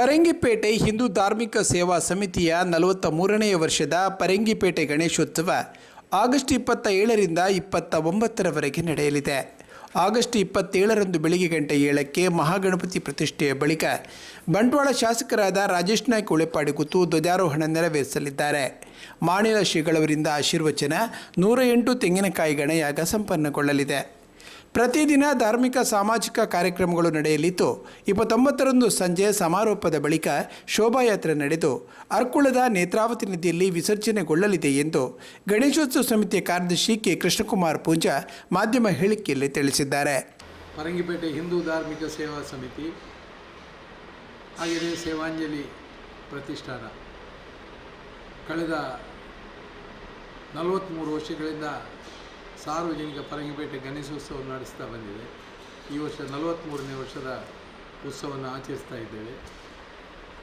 ಪರಂಗಿಪೇಟೆ ಹಿಂದೂ ಧಾರ್ಮಿಕ ಸೇವಾ ಸಮಿತಿಯ ನಲವತ್ತ ಮೂರನೆಯ ವರ್ಷದ ಪರಂಗಿಪೇಟೆ ಗಣೇಶೋತ್ಸವ ಆಗಸ್ಟ್ ಇಪ್ಪತ್ತ ಏಳರಿಂದ ಇಪ್ಪತ್ತ ಒಂಬತ್ತರವರೆಗೆ ನಡೆಯಲಿದೆ. ಆಗಸ್ಟ್ ಇಪ್ಪತ್ತೇಳರಂದು ಬೆಳಿಗ್ಗೆ ಗಂಟೆ ಏಳಕ್ಕೆ ಮಹಾಗಣಪತಿ ಪ್ರತಿಷ್ಠೆಯ ಬಳಿಕ ಬಂಟ್ವಾಳ ಶಾಸಕರಾದ ರಾಜೇಶ್ ನಾಯ್ಕ ಉಳೆಪಾಡಿ ಕೂತು ಧ್ವಜಾರೋಹಣ ನೆರವೇರಿಸಲಿದ್ದಾರೆ. ಮಾಣಿಲ ಶ್ರೀಗಳವರಿಂದ ಆಶೀರ್ವಚನ, ನೂರ ಎಂಟು ತೆಂಗಿನಕಾಯಿ ಗಣಯಾಗ ಸಂಪನ್ನಗೊಳ್ಳಲಿದೆ. ಪ್ರತಿದಿನ ಧಾರ್ಮಿಕ, ಸಾಮಾಜಿಕ ಕಾರ್ಯಕ್ರಮಗಳು ನಡೆಯಲಿದ್ದು, ಇಪ್ಪತ್ತೊಂಬತ್ತರಂದು ಸಂಜೆ ಸಮಾರೋಪದ ಬಳಿಕ ಶೋಭಾಯಾತ್ರೆ ನಡೆದು, ಅರ್ಕುಳದ ನೇತ್ರಾವತಿ ನದಿಯಲ್ಲಿ ವಿಸರ್ಜನೆಗೊಳ್ಳಲಿದೆ ಎಂದು ಗಣೇಶೋತ್ಸವ ಸಮಿತಿಯ ಕಾರ್ಯದರ್ಶಿ ಕೆ. ಕೃಷ್ಣಕುಮಾರ್ ಪೂಂಜಾ ಮಾಧ್ಯಮ ಹೇಳಿಕೆಯಲ್ಲಿ ತಿಳಿಸಿದ್ದಾರೆ. ಪರಂಗಿಪೇಟೆ ಹಿಂದೂ ಧಾರ್ಮಿಕ ಸೇವಾ ಸಮಿತಿ, ಹಾಗೆಯೇ ಸೇವಾಂಜಲಿ ಪ್ರತಿಷ್ಠಾನ. ಕಳೆದ ನಲವತ್ತ್ಮೂರು ವರ್ಷಗಳಿಂದ ಸಾರ್ವಜನಿಕ ಪರಂಗಿಪೇಟೆ ಗಣೇಶೋತ್ಸವ ನಡೆಸ್ತಾ ಬಂದಿದೆ. ಈ ವರ್ಷ ನಲವತ್ತ್ಮೂರನೇ ವರ್ಷದ ಉತ್ಸವವನ್ನು ಆಚರಿಸ್ತಾ ಇದ್ದೇವೆ.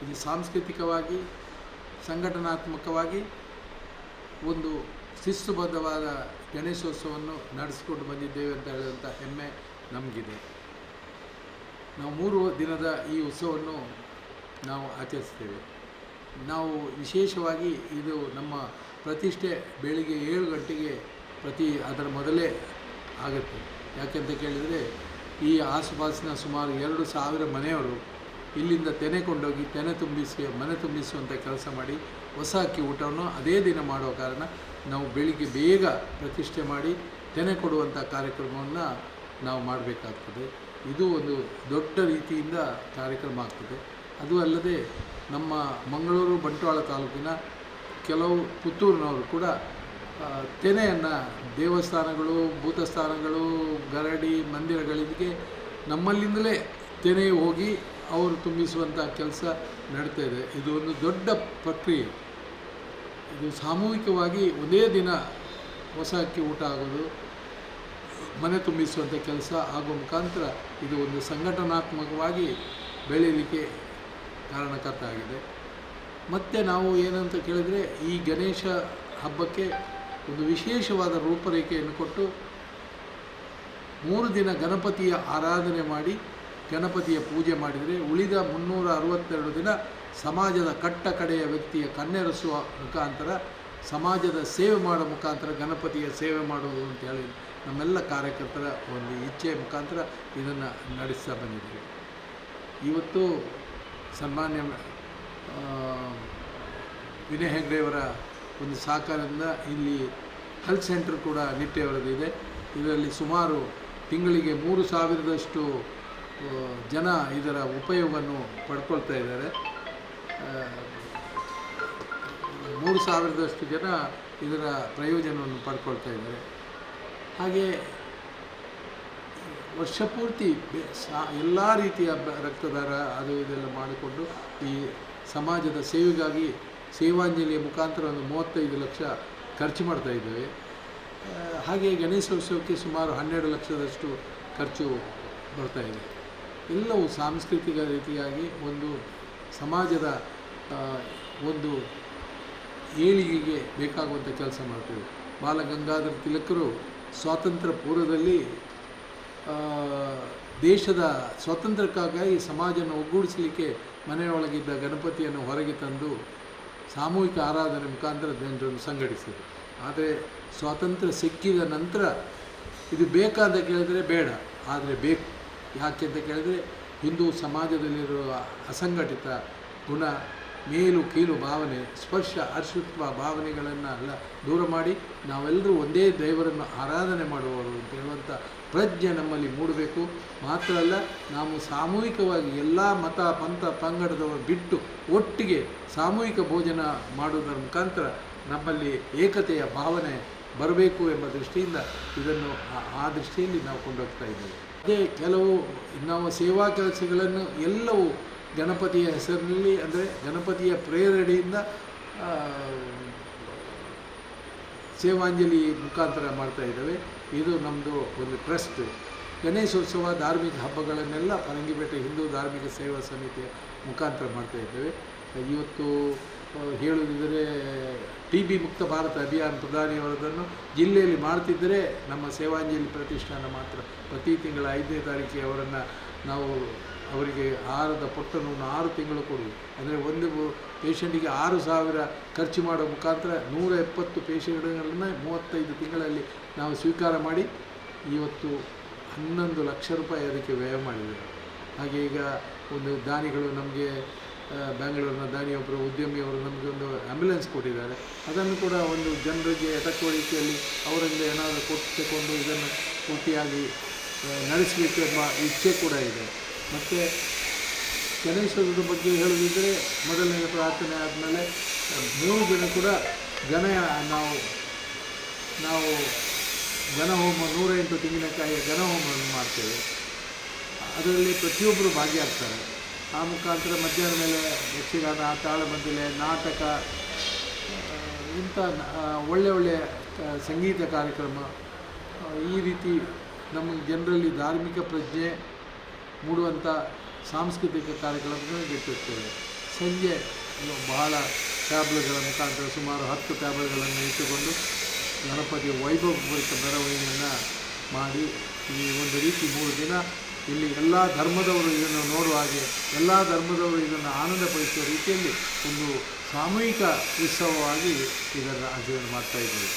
ಇದು ಸಾಂಸ್ಕೃತಿಕವಾಗಿ, ಸಂಘಟನಾತ್ಮಕವಾಗಿ ಒಂದು ಶಿಸ್ತುಬದ್ಧವಾದ ಗಣೇಶೋತ್ಸವವನ್ನು ನಡೆಸಿಕೊಂಡು ಬಂದಿದ್ದೇವೆ ಅಂತ ಹೇಳಿದಂಥ ಹೆಮ್ಮೆ ನಮಗಿದೆ. ನಾವು ಮೂರು ದಿನದ ಈ ಉತ್ಸವವನ್ನು ನಾವು ಆಚರಿಸ್ತೇವೆ. ನಾವು ವಿಶೇಷವಾಗಿ ಇದು ನಮ್ಮ ಪ್ರತಿಷ್ಠೆ ಬೆಳಿಗ್ಗೆ ಏಳು ಗಂಟೆಗೆ ಪ್ರತಿ ಅದರ ಮೊದಲೇ ಆಗುತ್ತೆ ಯಾಕೆಂತ ಕೇಳಿದರೆ, ಈ ಆಸುಪಾಸಿನ ಸುಮಾರು ಎರಡು ಸಾವಿರ ಮನೆಯವರು ಇಲ್ಲಿಂದ ತೆನೆ ಕೊಂಡೋಗಿ, ತೆನೆ ತುಂಬಿಸಿ, ಮನೆ ತುಂಬಿಸುವಂಥ ಕೆಲಸ ಮಾಡಿ, ಹೊಸ ಅಕ್ಕಿ ಊಟವನ್ನು ಅದೇ ದಿನ ಮಾಡುವ ಕಾರಣ ನಾವು ಬೆಳಿಗ್ಗೆ ಬೇಗ ಪ್ರತಿಷ್ಠೆ ಮಾಡಿ, ತೆನೆ ಕೊಡುವಂಥ ಕಾರ್ಯಕ್ರಮವನ್ನು ನಾವು ಮಾಡಬೇಕಾಗ್ತದೆ. ಇದು ಒಂದು ದೊಡ್ಡ ರೀತಿಯಿಂದ ಕಾರ್ಯಕ್ರಮ ಆಗ್ತದೆ. ಅದು ಅಲ್ಲದೆ ನಮ್ಮ ಮಂಗಳೂರು ಬಂಟ್ವಾಳ ತಾಲೂಕಿನ ಕೆಲವು ಪುತ್ತೂರಿನವರು ಕೂಡ ತೆನೆಯನ್ನು ದೇವಸ್ಥಾನಗಳು, ಭೂತಸ್ಥಾನಗಳು, ಗರಡಿ, ಮಂದಿರಗಳಿಗೆ ನಮ್ಮಲ್ಲಿಂದಲೇ ತೆನೆ ಹೋಗಿ ಅವರು ತುಂಬಿಸುವಂಥ ಕೆಲಸ ನಡೀತಾ ಇದೆ. ಇದು ಒಂದು ದೊಡ್ಡ ಪ್ರಕ್ರಿಯೆ. ಇದು ಸಾಮೂಹಿಕವಾಗಿ ಒಂದೇ ದಿನ ಹೊಸ ಅಕ್ಕಿ ಊಟ ಆಗೋದು, ಮನೆ ತುಂಬಿಸುವಂಥ ಕೆಲಸ ಆಗುವ ಮುಖಾಂತರ ಇದು ಒಂದು ಸಂಘಟನಾತ್ಮಕವಾಗಿ ಬೆಳೆಯಲಿಕ್ಕೆ ಕಾರಣಕರ್ತ ಆಗಿದೆ. ಮತ್ತು ನಾವು ಏನಂತ ಕೇಳಿದರೆ ಈ ಗಣೇಶ ಹಬ್ಬಕ್ಕೆ ಒಂದು ವಿಶೇಷವಾದ ರೂಪರೇಖೆಯನ್ನು ಕೊಟ್ಟು ಮೂರು ದಿನ ಗಣಪತಿಯ ಆರಾಧನೆ ಮಾಡಿ, ಗಣಪತಿಯ ಪೂಜೆ ಮಾಡಿದರೆ ಉಳಿದ ಮುನ್ನೂರ ಅರವತ್ತೆರಡು ದಿನ ಸಮಾಜದ ಕಟ್ಟ ಕಡೆಯ ವ್ಯಕ್ತಿಯ ಕಣ್ಣೆರಸುವ ಮುಖಾಂತರ, ಸಮಾಜದ ಸೇವೆ ಮಾಡೋ ಮುಖಾಂತರ ಗಣಪತಿಯ ಸೇವೆ ಮಾಡುವುದು ಅಂತೇಳಿ ನಮ್ಮೆಲ್ಲ ಕಾರ್ಯಕರ್ತರ ಒಂದು ಇಚ್ಛೆಯ ಮುಖಾಂತರ ಇದನ್ನು ನಡೆಸ್ತಾ ಬಂದಿದ್ದೇವೆ. ಇವತ್ತು ಸನ್ಮಾನ್ಯ ವಿನಯ್ ಹೆಗ್ಡೆಯವರ ಒಂದು ಸಹಕಾರದಿಂದ ಇಲ್ಲಿ ಹೆಲ್ತ್ ಸೆಂಟರ್ ಕೂಡ ನಿಟ್ಟೆಯವರದಿದೆ ಇದರಲ್ಲಿ ಸುಮಾರು ತಿಂಗಳಿಗೆ ಮೂರು ಸಾವಿರದಷ್ಟು ಜನ ಇದರ ಉಪಯೋಗವನ್ನು ಪಡ್ಕೊಳ್ತಾ ಇದ್ದಾರೆ. ಮೂರು ಸಾವಿರದಷ್ಟು ಜನ ಇದರ ಪ್ರಯೋಜನವನ್ನು ಪಡ್ಕೊಳ್ತಾ ಇದ್ದಾರೆ. ಹಾಗೆ ವರ್ಷ ಪೂರ್ತಿ ಎಲ್ಲ ರೀತಿಯ ರಕ್ತದಾರ ಅದು ಇದೆಲ್ಲ ಮಾಡಿಕೊಂಡು ಈ ಸಮಾಜದ ಸೇವೆಗಾಗಿ ಸೇವಾಂಜಲಿಯ ಮುಖಾಂತರ ಒಂದು ಮೂವತ್ತೈದು ಲಕ್ಷ ಖರ್ಚು ಮಾಡ್ತಾ ಇದ್ದೇವೆ. ಹಾಗೆ ಗಣೇಶೋತ್ಸವಕ್ಕೆ ಸುಮಾರು ಹನ್ನೆರಡು ಲಕ್ಷದಷ್ಟು ಖರ್ಚು ಬರ್ತಾ ಇದೆ. ಎಲ್ಲವೂ ಸಾಂಸ್ಕೃತಿಕ ರೀತಿಯಾಗಿ ಒಂದು ಸಮಾಜದ ಒಂದು ಏಳಿಗೆಗೆ ಬೇಕಾಗುವಂಥ ಕೆಲಸ ಮಾಡ್ತೇವೆ. ಬಾಲಗಂಗಾಧರ ತಿಲಕರು ಸ್ವಾತಂತ್ರ್ಯ ಪೂರ್ವದಲ್ಲಿ ದೇಶದ ಸ್ವಾತಂತ್ರ್ಯಕ್ಕಾಗಿ ಸಮಾಜವನ್ನು ಒಗ್ಗೂಡಿಸಲಿಕ್ಕೆ ಮನೆಯೊಳಗಿದ್ದ ಗಣಪತಿಯನ್ನು ಹೊರಗೆ ತಂದು ಸಾಮೂಹಿಕ ಆರಾಧನೆ ಮುಖಾಂತರ ಜನರನ್ನು ಸಂಘಟಿಸಿದರು ಆದರೆ ಸ್ವಾತಂತ್ರ್ಯ ಸಿಕ್ಕಿದ ನಂತರ ಇದು ಬೇಕಾದ ಕೇಳಿದರೆ ಬೇಡ. ಆದರೆ ಬೇಕು, ಯಾಕೆ ಅಂತ ಕೇಳಿದರೆ ಹಿಂದೂ ಸಮಾಜದಲ್ಲಿರುವ ಅಸಂಘಟಿತ ಗುಣ, ಮೇಲು ಕೀಲು ಭಾವನೆ, ಸ್ಪರ್ಶ ಅರ್ಶುತ್ವ ಭಾವನೆಗಳನ್ನು ಎಲ್ಲ ದೂರ ಮಾಡಿ ನಾವೆಲ್ಲರೂ ಒಂದೇ ದೇವರನ್ನು ಆರಾಧನೆ ಮಾಡುವವರು ಅಂತ ಹೇಳುವಂಥ ಪ್ರಜ್ಞೆ ನಮ್ಮಲ್ಲಿ ಮೂಡಬೇಕು. ಮಾತ್ರ ಅಲ್ಲ, ನಾವು ಸಾಮೂಹಿಕವಾಗಿ ಎಲ್ಲ ಮತ, ಪಂಥ, ಪಂಗಡದವರು ಬಿಟ್ಟು ಒಟ್ಟಿಗೆ ಸಾಮೂಹಿಕ ಭೋಜನ ಮಾಡುವುದರ ಮುಖಾಂತರ ನಮ್ಮಲ್ಲಿ ಏಕತೆಯ ಭಾವನೆ ಬರಬೇಕು ಎಂಬ ದೃಷ್ಟಿಯಿಂದ ಇದನ್ನು ಆ- ದೃಷ್ಟಿಯಲ್ಲಿ ನಾವು ಕೊಂಡೋಗ್ತಾ ಇದ್ದೇವೆ. ಅದೇ ಕೆಲವು ನಾವು ಸೇವಾ ಕೆಲಸಗಳನ್ನು ಎಲ್ಲವೂ ಗಣಪತಿಯ ಹೆಸರಿನಲ್ಲಿ ಅಂದರೆ ಗಣಪತಿಯ ಪ್ರೇರಣೆಯಿಂದ ಸೇವಾಂಜಲಿ ಮುಖಾಂತರ ಮಾಡ್ತಾ ಇದ್ದೇವೆ. ಇದು ನಮ್ಮದು ಒಂದು ಟ್ರಸ್ಟ್. ಗಣೇಶೋತ್ಸವ ಧಾರ್ಮಿಕ ಹಬ್ಬಗಳನ್ನೆಲ್ಲ ಪರಂಗಿಪೇಟೆ ಹಿಂದೂ ಧಾರ್ಮಿಕ ಸೇವಾ ಸಮಿತಿಯ ಮುಖಾಂತರ ಮಾಡ್ತಾ ಇದ್ದೇವೆ. ಇವತ್ತು ಹೇಳುವುದಿದ್ದರೆ ಟಿ ಬಿ ಮುಕ್ತ ಭಾರತ ಅಭಿಯಾನ ಪ್ರಧಾನಿಯವರದನ್ನು ಜಿಲ್ಲೆಯಲ್ಲಿ ಮಾಡ್ತಿದ್ದರೆ ನಮ್ಮ ಸೇವಾಂಜಲಿ ಪ್ರತಿಷ್ಠಾನ ಮಾತ್ರ. ಪ್ರತಿ ತಿಂಗಳ ಐದನೇ ತಾರೀಕಿಗೆ ಅವರನ್ನು ನಾವು ಅವರಿಗೆ ಆಹಾರದ ಪೊಟ್ಟನ್ನು ಆರು ತಿಂಗಳು ಕೊಡುವುದು ಅಂದರೆ ಒಂದು ಪೇಷಂಟಿಗೆ ಆರು ಸಾವಿರ ಖರ್ಚು ಮಾಡೋ ಮುಖಾಂತರ ನೂರ ಎಪ್ಪತ್ತು ಪೇಷಂಟ್ಗಳನ್ನು ಮೂವತ್ತೈದು ತಿಂಗಳಲ್ಲಿ ನಾವು ಸ್ವೀಕಾರ ಮಾಡಿ ಇವತ್ತು ಹನ್ನೊಂದು ಲಕ್ಷ ರೂಪಾಯಿ ಅದಕ್ಕೆ ವ್ಯಯ ಮಾಡಿದ್ದೇವೆ ಹಾಗೆ ಈಗ ಒಂದು ದಾನಿಗಳು ನಮಗೆ ಬ್ಯಾಂಗ್ಳೂರಿನ ದಾನಿಯೊಬ್ಬರು, ಉದ್ಯಮಿಯವರು ನಮಗೆ ಒಂದು ಆ್ಯಂಬುಲೆನ್ಸ್ ಕೊಟ್ಟಿದ್ದಾರೆ. ಅದನ್ನು ಕೂಡ ಒಂದು ಜನರಿಗೆ ಎಟಕೋ ರೀತಿಯಲ್ಲಿ ಅವರಿಂದ ಏನಾದರೂ ಕೊಟ್ಟು ಇದನ್ನು ಪೂರ್ತಿಯಾಗಿ ನಡೆಸಬೇಕು ಎಂಬ ಇಚ್ಛೆ ಕೂಡ ಇದೆ. ಮತ್ತು ಗಣೇಶದ ಬಗ್ಗೆ ಹೇಳೋದಿದ್ದರೆ ಮೊದಲನೇ ಪ್ರಾರ್ಥನೆ ಆದಮೇಲೆ ಮೂರು ದಿನ ಕೂಡ ಗಣ ನಾವು ನಾವು ಗಣಹೋಮ ನೂರ ಎಂಟು ತೆಂಗಿನಕಾಯಿಯ ಗಣಹೋಮವನ್ನು ಮಾಡ್ತೇವೆ. ಅದರಲ್ಲಿ ಪ್ರತಿಯೊಬ್ಬರು ಭಾಗಿಯಾಗ್ತಾರೆ. ಆ ಮುಖಾಂತರ ಮಧ್ಯಾಹ್ನ ಮೇಲೆ ಯಕ್ಷಗಾನ ತಾಳಮದ್ದಲೆ ನಾಟಕ, ಇಂಥ ಒಳ್ಳೆ ಒಳ್ಳೆಯ ಸಂಗೀತ ಕಾರ್ಯಕ್ರಮ ಈ ರೀತಿ ನಮ್ಮ ಜನರಲ್ಲಿ ಧಾರ್ಮಿಕ ಪ್ರಜ್ಞೆ ಮೂಡುವಂಥ ಸಾಂಸ್ಕೃತಿಕ ಕಾರ್ಯಕ್ರಮಗಳನ್ನು ಇಟ್ಟಿರ್ತೇವೆ ಸಂಜೆ ಬಹಳ ಟ್ಯಾಬ್ಲೆಟ್ಗಳ ಮುಖಾಂತರ ಸುಮಾರು ಹತ್ತು ಟ್ಯಾಬ್ಲೆಟ್ಗಳನ್ನು ಇಟ್ಟುಕೊಂಡು ವೈಭವ ವೈಭವಪೂರಿತ ಮೆರವಣಿಗೆಯನ್ನು ಮಾಡಿ ಈ ಒಂದು ರೀತಿ ಮೂರು ದಿನ ಇಲ್ಲಿ ಎಲ್ಲ ಧರ್ಮದವರು ಇದನ್ನು ನೋಡುವ ಹಾಗೆ ಎಲ್ಲ ಧರ್ಮದವರು ಇದನ್ನು ಆನಂದಪಡಿಸುವ ರೀತಿಯಲ್ಲಿ ಒಂದು ಸಾಮೂಹಿಕ ಉತ್ಸವವಾಗಿ ಇದನ್ನು ಆಚರಣೆ ಮಾಡ್ತಾ ಇದ್ದೇವೆ.